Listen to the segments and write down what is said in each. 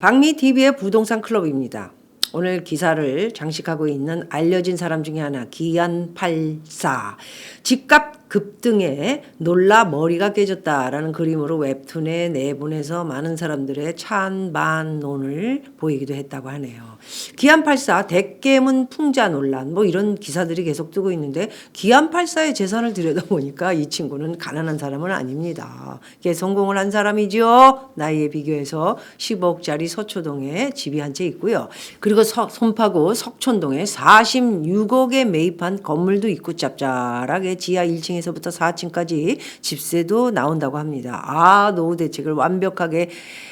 박미 TV의 부동산 클럽입니다. 오늘 기사를 장식하고 있는 알려진 사람 중에 하나 기안84 집값 급등에 놀라 머리가 깨졌다라는 그림으로 웹툰에 내보내서 많은 사람들의 찬반론을 보이기도 했다고 하네요. 기안84 대깨문 풍자 논란 뭐 이런 기사들이 계속 뜨고 있는데 기안84의 재산을 들여다보니까 이 친구는 가난한 사람은 아닙니다. 이게 성공을 한 사람이죠. 나이에 비교해서 10억짜리 서초동에 집이 한 채 있고요. 그리고 서, 손파구 석촌동에 46억에 매입한 건물도 있고 짭짤하게 지하 1층에 서부터 4층까지 집세도 나온다고 합니다. 아, 노후 대책을 완벽하게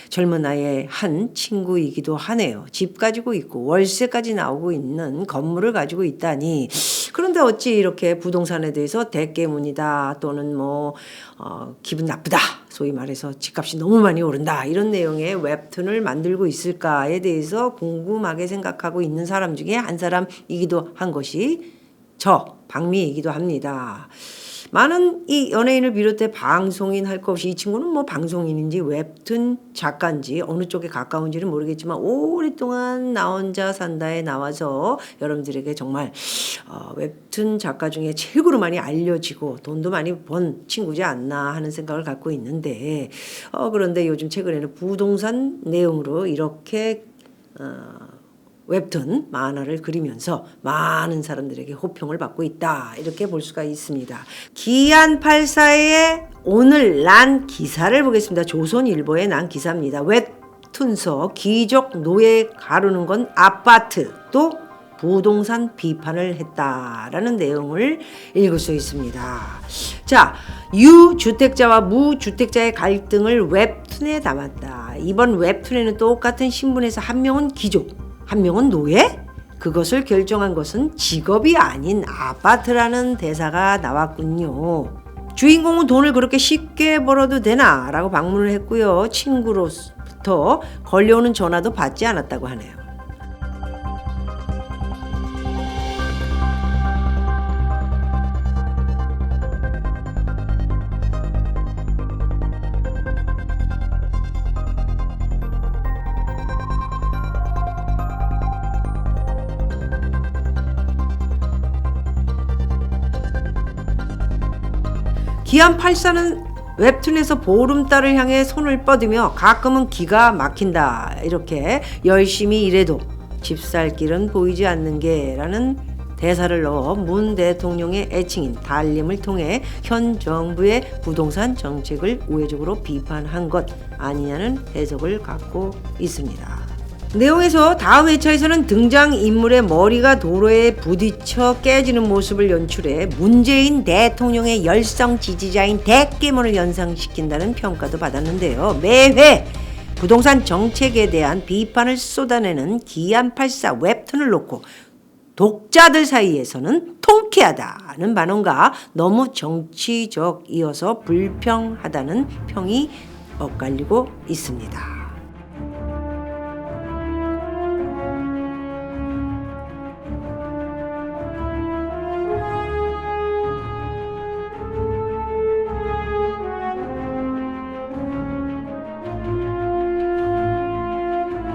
젊은 나이에 한 친구이기도 하네요. 집 가지고 있고 월세까지 나오고 있는 건물을 가지고 있다니. 그런데 어찌 이렇게 부동산에 대해서 대깨문이다 또는 뭐 어, 기분 나쁘다 소위 말해서 집값이 너무 많이 오른다 이런 내용의 웹툰을 만들고 있을까에 대해서 궁금하게 생각하고 있는 사람 중에 한 사람이기도 한 것이 저 박미이기도 합니다. 많은 이 연예인을 비롯해 방송인 할 것 없이 이 친구는 뭐 방송인인지 웹툰 작가인지 어느 쪽에 가까운지는 모르겠지만 오랫동안 나 혼자 산다에 나와서 여러분들에게 정말 어, 웹툰 작가 중에 최고로 많이 알려지고 돈도 많이 번 친구지 않나 하는 생각을 갖고 있는데 어, 그런데 요즘 최근에는 부동산 내용으로 이렇게 어, 웹툰 만화를 그리면서 많은 사람들에게 호평을 받고 있다 이렇게 볼 수가 있습니다. 기안84의 오늘 난 기사를 보겠습니다. 조선일보에 난 기사입니다. 웹툰서 기적 노예 가르는 건 아파트 또 부동산 비판을 했다라는 내용을 읽을 수 있습니다. 자, 유주택자와 무주택자의 갈등을 웹툰에 담았다. 이번 웹툰에는 똑같은 신분에서 한 명은 귀족, 한 명은 노예? 그것을 결정한 것은 직업이 아닌 아파트라는 대사가 나왔군요. 주인공은 돈을 그렇게 쉽게 벌어도 되나? 라고 방문을 했고요. 친구로부터 걸려오는 전화도 받지 않았다고 하네요. 기안 84는 웹툰에서 보름달을 향해 손을 뻗으며 가끔은 기가 막힌다. 이렇게 열심히 일해도 집살 길은 보이지 않는 게라는 대사를 넣어 문 대통령의 애칭인 달림을 통해 현 정부의 부동산 정책을 우회적으로 비판한 것 아니냐는 해석을 갖고 있습니다. 내용에서 다음 회차에서는 등장 인물의 머리가 도로에 부딪혀 깨지는 모습을 연출해 문재인 대통령의 열성 지지자인 대깨문을 연상시킨다는 평가도 받았는데요. 매회 부동산 정책에 대한 비판을 쏟아내는 기안84 웹툰을 놓고 독자들 사이에서는 통쾌하다는 반응과 너무 정치적이어서 불평하다는 평이 엇갈리고 있습니다.